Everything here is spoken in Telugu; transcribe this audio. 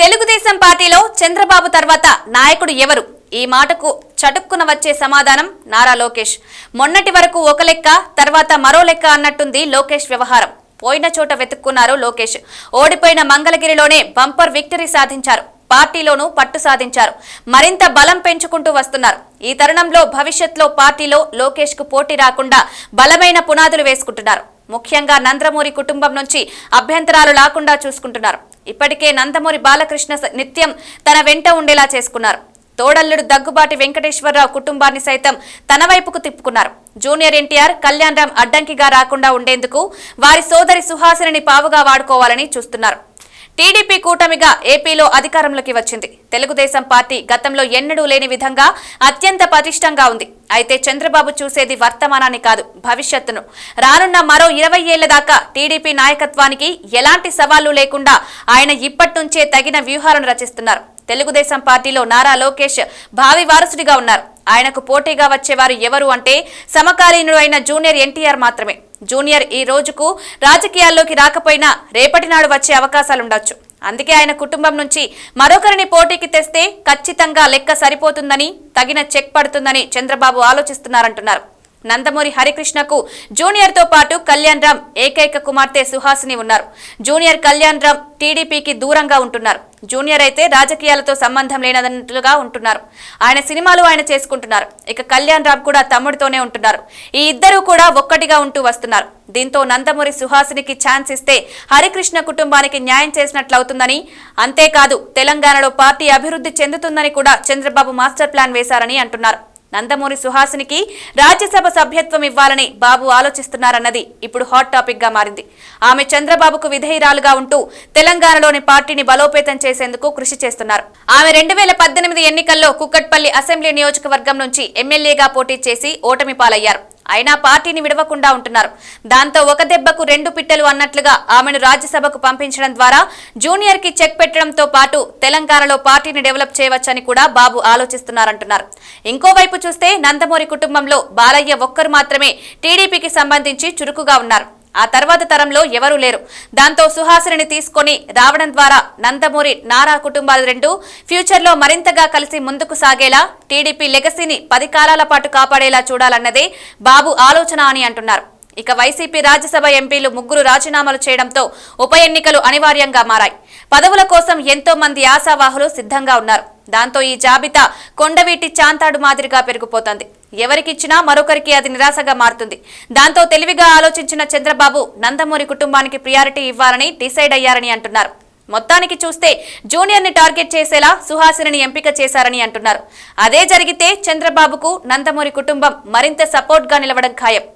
తెలుగుదేశం పార్టీలో చంద్రబాబు తర్వాత నాయకుడు ఎవరు? ఈ మాటకు చటుక్కున వచ్చే సమాధానం నారా లోకేష్. మొన్నటి వరకు ఒక లెక్క తర్వాత మరో లెక్క అన్నట్టుంది లోకేష్ వ్యవహారం. పోయిన చోట వెతుక్కున్నారు లోకేష్. ఓడిపోయిన మంగళగిరిలోనే బంపర్ విక్టరీ సాధించారు. పార్టీలోనూ పట్టు సాధించారు. మరింత బలం పెంచుకుంటూ వస్తున్నారు. ఈ తరుణంలో భవిష్యత్లో పార్టీలో లోకేష్కు పోటీ రాకుండా బలమైన పునాదులు వేసుకుంటున్నారు. ముఖ్యంగా నంద్రమూరి కుటుంబం నుంచి అభ్యంతరాలు లేకుండా చూసుకుంటున్నారు. ఇప్పటికే నందమూరి బాలకృష్ణ నిత్యం తన వెంట ఉండేలా చేసుకున్నారు. తోడల్లుడు దగ్గుబాటి వెంకటేశ్వరరావు కుటుంబాన్ని సైతం తన వైపుకు తిప్పుకున్నారు. జూనియర్ ఎన్టీఆర్ కళ్యాణ్ రామ్ అడ్డంకిగా రాకుండా ఉండేందుకు వారి సోదరి సుహాసిని పావుగా వాడుకోవాలని చూస్తున్నారు. టీడీపీ కూటమిగా ఏపీలో అధికారంలోకి వచ్చింది. తెలుగుదేశం పార్టీ గతంలో ఎన్నడూ లేని విధంగా అత్యంత పటిష్టంగా ఉంది. అయితే చంద్రబాబు చూసేది వర్తమానాన్ని కాదు భవిష్యత్తును. రానున్న మరో ఇరవై ఏళ్ళ దాకా టీడీపీ నాయకత్వానికి ఎలాంటి సవాళ్ళు లేకుండా ఆయన ఇప్పటి నుంచే తగిన వ్యూహాలను రచిస్తున్నారు. తెలుగుదేశం పార్టీలో నారా లోకేష్ భావి వారసుడిగా ఉన్నారు. ఆయనకు పోటీగా వచ్చేవారు ఎవరు అంటే సమకాలీనుడు అయిన జూనియర్ ఎన్టీఆర్ మాత్రమే. జూనియర్ ఈ రోజుకు రాజకీయాల్లోకి రాకపోయినా రేపటి నాడు వచ్చే అవకాశాలుండొచ్చు. అందుకే ఆయన కుటుంబం నుంచి మరొకరిని పోటీకి తెస్తే ఖచ్చితంగా లెక్క సరిపోతుందని తగిన చెక్ పడుతుందని చంద్రబాబు ఆలోచిస్తున్నారంటున్నారు. నందమూరి హరికృష్ణకు జూనియర్తో పాటు కళ్యాణ్ రామ్ ఏకైక కుమార్తె సుహాసిని ఉన్నారు. జూనియర్ కళ్యాణ్ రామ్ టీడీపీకి దూరంగా ఉంటున్నారు. జూనియర్ అయితే రాజకీయాలతో సంబంధం లేనన్నట్లుగా ఉంటున్నారు. ఆయన సినిమాలు ఆయన చేసుకుంటున్నారు. ఇక కళ్యాణ్ రామ్ కూడా తమ్ముడితోనే ఉంటున్నారు. ఈ ఇద్దరూ కూడా ఒక్కటిగా ఉంటూ వస్తున్నారు. దీంతో నందమూరి సుహాసినికి ఛాన్స్ ఇస్తే హరికృష్ణ కుటుంబానికి న్యాయం చేసినట్లవుతుందని అంతేకాదు తెలంగాణలో పార్టీ అభివృద్ధి చెందుతుందని కూడా చంద్రబాబు మాస్టర్ ప్లాన్ వేశారని అంటున్నారు. నందమూరి సుహాసినికి రాజ్యసభ సభ్యత్వం ఇవ్వాలని బాబు ఆలోచిస్తున్నారన్నది ఇప్పుడు హాట్ టాపిక్గా మారింది. ఆమె చంద్రబాబుకు విధేయురాలుగా ఉంటూ తెలంగాణలోని పార్టీని బలోపేతం చేసేందుకు కృషి చేస్తున్నారు. ఆమె రెండు వేల పద్దెనిమిది ఎన్నికల్లో కుక్కట్పల్లి అసెంబ్లీ నియోజకవర్గం నుంచి ఎమ్మెల్యేగా పోటీ చేసి ఓటమి పాలయ్యారు. అయినా పార్టీని విడవకుండా ఉంటున్నారు. దాంతో ఒక దెబ్బకు రెండు పిట్టలు అన్నట్లుగా ఆమెను రాజ్యసభకు పంపించడం ద్వారా జూనియర్కి చెక్ పెట్టడంతో పాటు తెలంగాణలో పార్టీని డెవలప్ చేయవచ్చని కూడా బాబు ఆలోచిస్తున్నారంటున్నారు. ఇంకోవైపు చూస్తే నందమూరి కుటుంబంలో బాలయ్య ఒక్కరు మాత్రమే టీడీపీకి సంబంధించి చురుకుగా ఉన్నారు. ఆ తర్వాత తరంలో ఎవరూ లేరు. దాంతో సుహాసిని తీసుకొని రావడం ద్వారా నందమూరి నారా కుటుంబాలు రెండు ఫ్యూచర్లో మరింతగా కలిసి ముందుకు సాగేలా టీడీపీ లెగసీని పది కాలాల పాటు కాపాడేలా చూడాలన్నదే బాబు ఆలోచన అని అంటున్నారు. ఇక వైసీపీ రాజ్యసభ ఎంపీలు ముగ్గురు రాజీనామాలు చేయడంతో ఉప ఎన్నికలు అనివార్యంగా మారాయి. పదవుల కోసం ఎంతో మంది ఆశావాహులు సిద్ధంగా ఉన్నారు. దాంతో ఈ జాబితా కొండవీటి చాంతాడు మాదిరిగా పెరిగిపోతోంది. ఎవరికిచ్చినా మరొకరికి అది నిరాశగా మారుతుంది. దాంతో తెలివిగా ఆలోచించిన చంద్రబాబు నందమూరి కుటుంబానికి ప్రియారిటీ ఇవ్వాలని డిసైడ్ అయ్యారని అంటున్నారు. మొత్తానికి చూస్తే జూనియర్ని టార్గెట్ చేసేలా సుహాసిని ఎంపిక చేశారని అంటున్నారు. అదే జరిగితే చంద్రబాబుకు నందమూరి కుటుంబం మరింత సపోర్ట్గా నిలవడం ఖాయం.